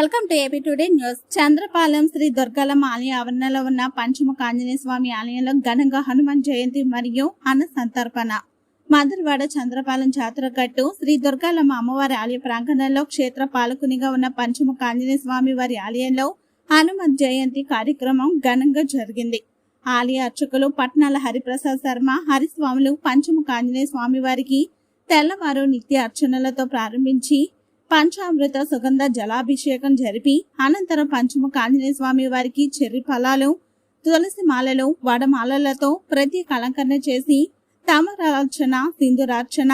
Welcome to AP today news. Chandrapalem Sri Durgalamma ఆలయ ఆవరణలో ఉన్న పంచముఖ ఆంజనేయ స్వామి ఆలయంలో ఘనంగా హనుమాన్ జయంతి మరియు అన్న సంతర్పణ మధురవాడ చంద్రపాలెం జాతర గట్టు శ్రీ దుర్గాలమ్మ అమ్మవారి ఆలయ ప్రాంగణంలో క్షేత్ర పాలకునిగా ఉన్న పంచముఖ ఆంజనేయ స్వామి వారి ఆలయంలో హనుమత్ జయంతి కార్యక్రమం ఘనంగా జరిగింది. ఆలయ అర్చకులు పట్నాల హరిప్రసాద్ శర్మ హరిస్వాములు పంచముఖ ఆంజనేయ స్వామి వారికి తెల్లవారు నిత్య అర్చనలతో ప్రారంభించి పంచామృత సుగంధ జలాభిషేకం జరిపి అనంతరం పంచముఖ ఆంజనేయ స్వామి వారికి చెర్రి ఫలాలు తులసి మాలలు వడమాలలతో ప్రత్యేక అలంకరణ చేసి తామరార్చన సింధురార్చన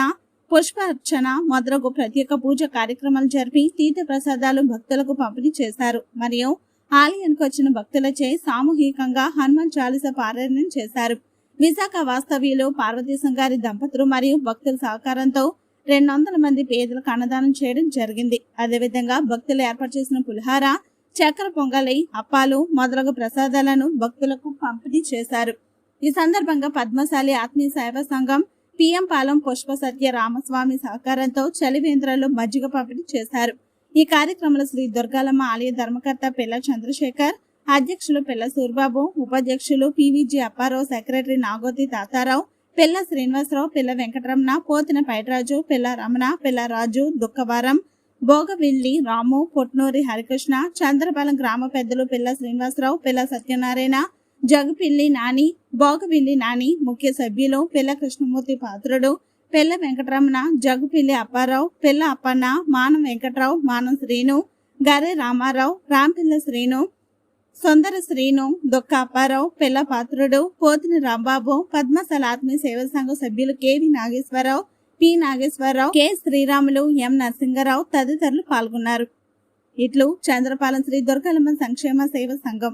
పుష్పార్చన మొదలగు ప్రత్యేక పూజ కార్యక్రమాలు జరిపి తీర్థ ప్రసాదాలు భక్తులకు పంపిణీ చేశారు. మరియు ఆలయానికి వచ్చిన భక్తులచే సామూహికంగా హనుమాన్ చాలీస పారాయణం చేశారు. విశాఖ వాస్తవ్యులు పార్వతీశం గారి దంపతులు మరియు భక్తుల సహకారంతో రెండు వందల మంది పేదలకు అన్నదానం చేయడం జరిగింది. అదేవిధంగా భక్తులు ఏర్పాటు చేసిన పులిహార చక్కెర పొంగలి అప్పాలు మొదలగు ప్రసాదాలను భక్తులకు పంపిణీ చేశారు. ఈ సందర్భంగా పద్మశాలి ఆత్మీయ సేవా సంఘం పిఎం పాలెం పుష్ప సత్య రామస్వామి సహకారంతో చలివేంద్రాలు మజ్జిగ పంపిణీ చేశారు. ఈ కార్యక్రమంలో శ్రీ దుర్గాలమ్మ ఆలయ ధర్మకర్త పిల్ల చంద్రశేఖర్ అధ్యక్షులు పిల్ల సూర్బాబు ఉపాధ్యక్షులు పివిజి అప్పారావు సెక్రటరీ నాగోతి తాతారావు పిల్ల శ్రీనివాసరావు పిల్ల వెంకటరమణ పోతిన పైటరాజు పిల్ల రమణ పిల్ల రాజు దుఃఖవరం భోగవిల్లి రాము పొట్నూరి హరికృష్ణ చంద్రపాలెం గ్రామ పెద్దలు పిల్ల శ్రీనివాసరావు పిల్ల సత్యనారాయణ జగపిల్లి నాని భోగవిల్లి నాని ముఖ్య సభ్యులు పిల్ల కృష్ణమూర్తి పాత్రుడు పిల్ల వెంకటరమణ జగుపిల్లి అప్పారావు పిల్ల అప్పన్న మానం వెంకట్రావు మానం శ్రీను గరే రామారావు రాంపిల్ల శ్రీను సుందర శ్రీను దొక్క అప్పారావు పిల్ల పాత్రుడు పోతిని రాంబాబు పద్మశాల ఆత్మీయ సేవ సంఘం సభ్యులు KV Nageswararao P Nageswararao K Sriramulu M Narasingarao తదితరులు పాల్గొన్నారు ఇట్లు చంద్రపాలెం శ్రీ దుర్గలమ్మ సంక్షేమ సేవ సంఘం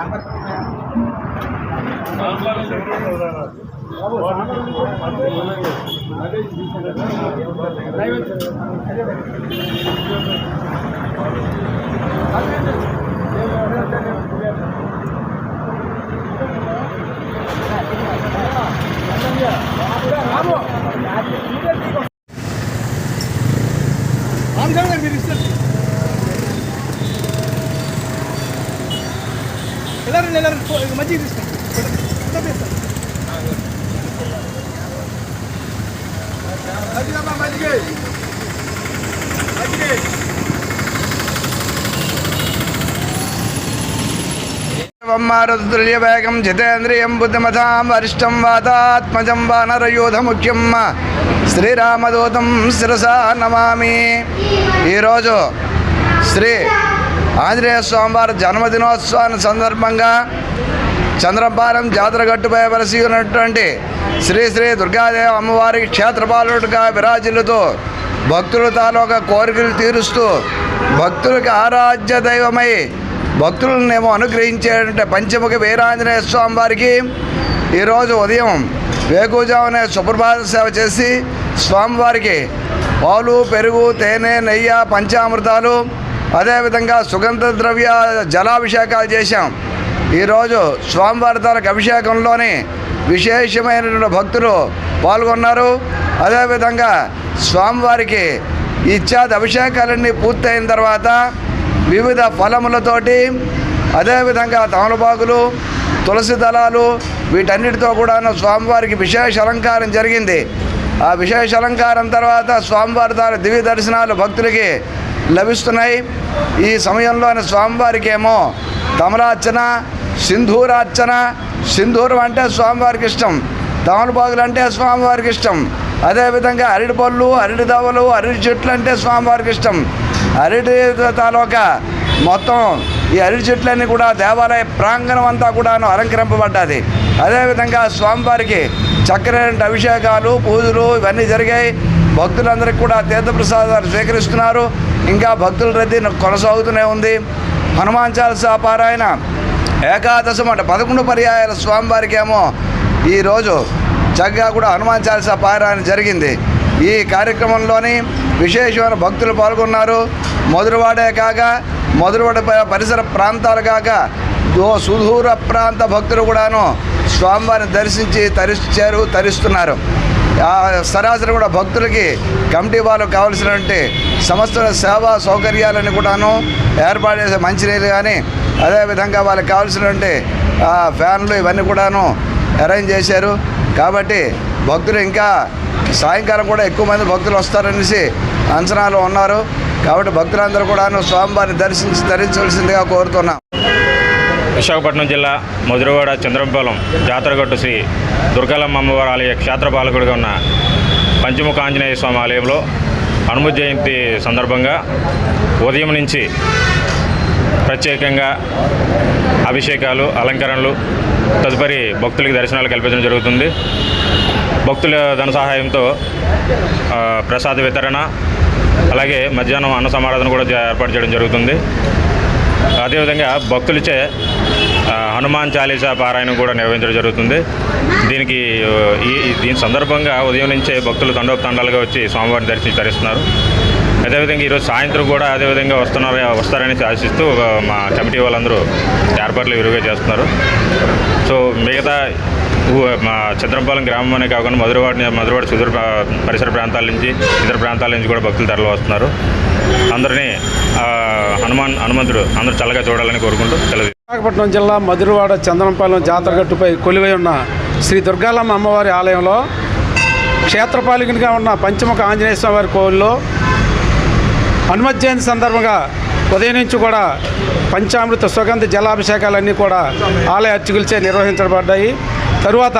రామచంద్ర टी జితేంద్రియం బుద్ధిమతాం వరిష్టం వాతాత్మజం వానరయోధముఖ్యం శ్రీరామదూతం శిరసా నమామి. ఈరోజు శ్రీ ఆంజనేయ స్వామివారి జన్మదినోత్సవాన్ని సందర్భంగా చంద్రపాలెం జాతర గట్టుపై వలసి ఉన్నటువంటి శ్రీ శ్రీ దుర్గాదేవి అమ్మవారికి క్షేత్రపాలుడుగా విరాజిల్లుతూ భక్తుల తాలూకా కోరికలు తీరుస్తూ భక్తులకు ఆరాధ్య దైవమై భక్తులనేమో అనుగ్రహించేటువంటి పంచముఖ వీరాంజనేయ స్వామి వారికి ఈరోజు ఉదయం వేకుజామునే సుప్రభాత సేవ చేసి స్వామివారికి పాలు పెరుగు తేనె నెయ్యి పంచామృతాలు అదేవిధంగా సుగంధ ద్రవ్య జలాభిషేకాలు చేశాం. ఈరోజు స్వామివారి తాలకు అభిషేకంలోని విశేషమైనటువంటి భక్తులు పాల్గొన్నారు. అదేవిధంగా స్వామివారికి ఇత్యాది అభిషేకాలన్నీ పూర్తయిన తర్వాత వివిధ ఫలములతోటి అదేవిధంగా తమలపాకులు తులసి దళాలు వీటన్నిటితో కూడా స్వామివారికి విశేష అలంకారం జరిగింది. ఆ విశేష అలంకారం తర్వాత స్వామివారి ద్వారా దివ్య దర్శనాలు భక్తులకి లభిస్తున్నాయి. ఈ సమయంలోని స్వామివారికి ఏమో తమరాచన సింధూరార్చన సింధూరం అంటే స్వామివారికి ఇష్టం తమలపాకులు అంటే స్వామివారికి ఇష్టం. అదేవిధంగా అరటి పళ్ళు అరటి దవలు అరటి చెట్లు అంటే స్వామివారికి ఇష్టం. అరటి తాలూకా మొత్తం ఈ అరటి చెట్లన్నీ కూడా దేవాలయ ప్రాంగణం అంతా కూడాను అలంకరింపబడ్డది. అదేవిధంగా స్వామివారికి చక్కరైన అభిషేకాలు పూజలు ఇవన్నీ జరిగాయి. భక్తులందరికీ కూడా తీర్థప్రసాదాలు స్వీకరిస్తున్నారు. ఇంకా భక్తుల రద్దీ కొనసాగుతూనే ఉంది. హనుమాన్ చాలసా పారాయణ ఏకాదశం అంటే పదకొండు పర్యాయాల స్వామివారికి ఏమో ఈరోజు చక్కగా కూడా హనుమాన్ చాలీసా పారాయణ జరిగింది. ఈ కార్యక్రమంలోని విశేషమైన భక్తులు పాల్గొన్నారు. మధురవాడే కాక మధురవాడ పరిసర ప్రాంతాలు కాక ఓ సుదూర ప్రాంత భక్తులు కూడాను స్వామివారిని దర్శించి తరిచారు తరిస్తున్నారు. సరాసరి కూడా భక్తులకి కమిటీ వాళ్ళు కావలసినటువంటి సంస్థల సేవా సౌకర్యాలను కూడాను ఏర్పాటు చేసే మంచినీళ్ళు కానీ అదేవిధంగా వాళ్ళకి కావాల్సినటువంటి ఫ్యాన్లు ఇవన్నీ కూడాను అరేంజ్ చేశారు. కాబట్టి భక్తులు ఇంకా సాయంకాలం కూడా ఎక్కువ మంది భక్తులు వస్తారనేసి అంచనాలు ఉన్నారు. కాబట్టి భక్తులందరూ కూడాను స్వామివారిని దర్శించి ధరించవలసిందిగా కోరుతున్నాం. విశాఖపట్నం జిల్లా మధురవాడ చంద్రంపాలెం జాతరగట్టు శ్రీ దుర్గాలమ్మ అమ్మవారి ఆలయ క్షేత్రపాలకుడిగా ఉన్న పంచముఖ ఆంజనేయ స్వామి ఆలయంలో హనుమ జయంతి సందర్భంగా ఉదయం నుంచి ప్రత్యేకంగా అభిషేకాలు అలంకరణలు తదుపరి భక్తులకి దర్శనాలు కల్పించడం జరుగుతుంది. భక్తుల ధన సహాయంతో ప్రసాద వితరణ అలాగే మధ్యాహ్నం అన్న సమారాధన కూడా ఏర్పాటు చేయడం జరుగుతుంది. అదేవిధంగా భక్తులచే హనుమాన్ చాలీసా పారాయణం కూడా నిర్వహించడం జరుగుతుంది. దీనికి ఈ దీని సందర్భంగా ఉదయం నుంచే భక్తులు తండోపతండాలుగా వచ్చి స్వామివారిని దర్శించి తరిస్తున్నారు అదేవిధంగా ఈరోజు సాయంత్రం కూడా అదేవిధంగా వస్తున్నారు వస్తారని ఆశిస్తూ మా కమిటీ వాళ్ళందరూ ఏర్పాట్లు విరివిగా చేస్తున్నారు. సో మిగతా మా చంద్రంపాలెం గ్రామం అనే కాకుండా మధురవాడ మధురవాడ సుదూర పరిసర ప్రాంతాల నుంచి ఇతర ప్రాంతాల నుంచి కూడా భక్తులు తరలి వస్తున్నారు. అందరినీ హనుమాన్ హనుమంతుడు అందరూ చల్లగా చూడాలని కోరుకుంటూ తెలియదు విశాఖపట్నం జిల్లా మధురవాడ చందనంపాలెం జాతరగట్టుపై కొలివై ఉన్న శ్రీ దుర్గాలమ్మ అమ్మవారి ఆలయంలో క్షేత్రపాలికునిగా ఉన్న పంచముఖ ఆంజనేయ స్వామి వారి కోవిల్లో హనుమత్ జయంతి సందర్భంగా ఉదయం నుంచి కూడా పంచామృత సుగంధ జలాభిషేకాలన్నీ కూడా ఆలయ అర్చకులచే నిర్వహించబడ్డాయి. తరువాత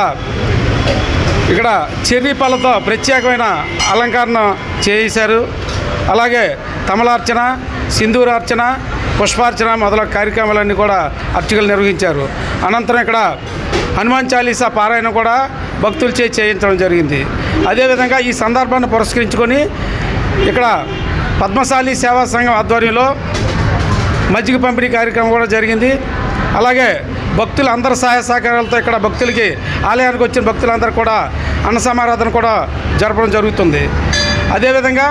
ఇక్కడ చెర్రీ పళ్ళతో ప్రత్యేకమైన అలంకరణ చేశారు. అలాగే తమలార్చన సింధూరార్చన పుష్పార్చన మొదలగు కార్యక్రమాలన్నీ కూడా అర్చకులు నిర్వహించారు. అనంతరం ఇక్కడ హనుమాన్ చాలీసా పారాయణ కూడా భక్తులు చే చేయించడం జరిగింది. అదేవిధంగా ఈ సందర్భాన్ని పురస్కరించుకొని ఇక్కడ పద్మశాలి సేవా సంఘం ఆధ్వర్యంలో మజ్జిగ పంపిణీ కార్యక్రమం కూడా జరిగింది. అలాగే భక్తులు అందరి సహాయ సహకారాలతో ఇక్కడ భక్తులకి ఆలయానికి వచ్చిన భక్తులందరూ కూడా అన్న సమారాధన కూడా జరపడం జరుగుతుంది. అదేవిధంగా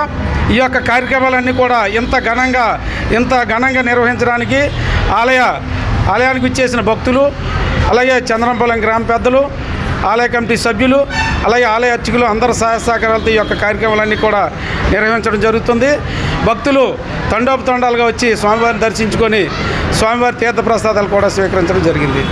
ఈ యొక్క కార్యక్రమాలన్నీ కూడా ఇంత ఘనంగా ఇంత ఘనంగా నిర్వహించడానికి ఆలయ ఆలయానికి ఇచ్చేసిన భక్తులు అలాగే చంద్రంపాలెం గ్రామ పెద్దలు ఆలయ కమిటీ సభ్యులు అలాగే ఆలయ అర్చకులు అందరి సహాయ సహకారాలతో ఈ యొక్క కార్యక్రమాలన్నీ కూడా నిర్వహించడం జరుగుతుంది. భక్తులు తండోపతండాలుగా వచ్చి స్వామివారిని దర్శించుకొని స్వామివారి తీర్థప్రసాదాలు కూడా స్వీకరించడం జరిగింది.